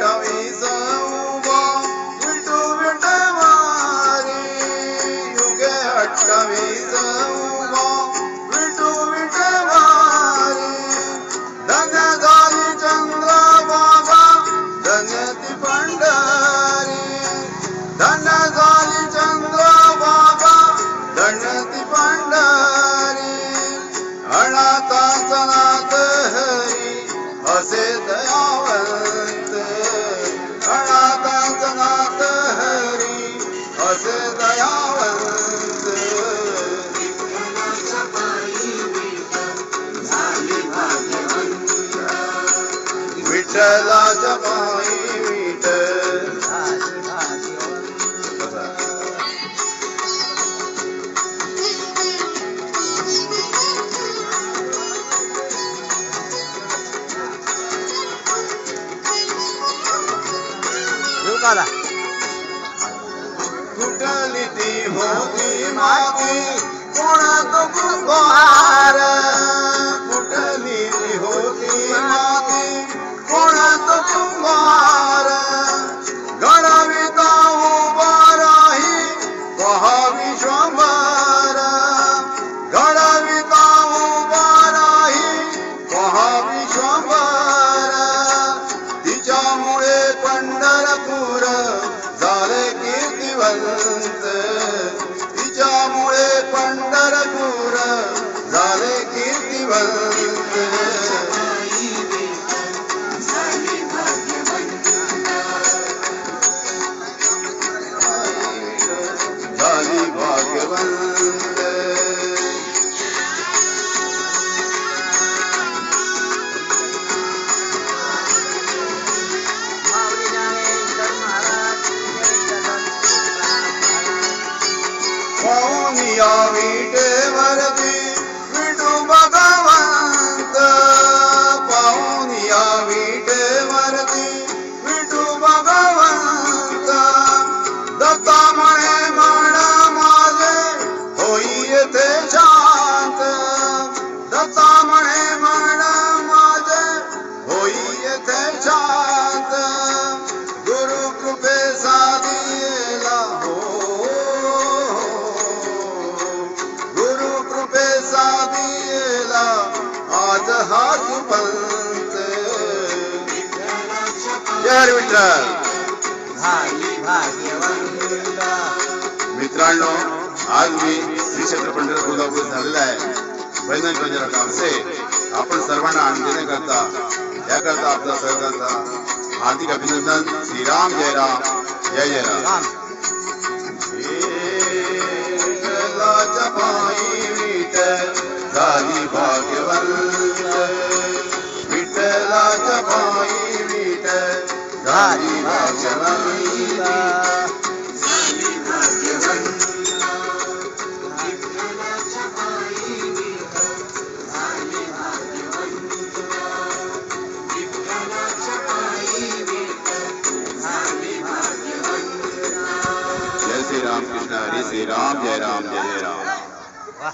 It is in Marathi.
अठ्ठावीस उभा विठू विठवारी युगे अठ्ठावीस उभा विठू विठवारी धन्य झाली बाबा धन ती पंढरी धन्य झाली बाबा धन्य ती पंढरी अनाथाचा नाथ हरी असे दयावंत असे दयावंत विठ्ठलाच्या पायी विठ्ठल झाली तुटली ती होती माती कोणात कुंभार संत तिच्यामुळे पंढरपूर झाले कीर्तिवंत. யாவே पंत जय विठ्ठल मित्रांनो आज मी श्री क्षेत्र पंढरपूर तुळजापूर झालेला आहे. वैद्यनाथ बंजारा कामसे आपण सर्वांना आनंद करता. याकरता आपला सहकारचा हार्दिक अभिनंदन. श्रीराम जय राम. जय जय राम. झाली भाग्यवंत श्री राम कृष्ण हरी श्री राम जय राम जय जय राम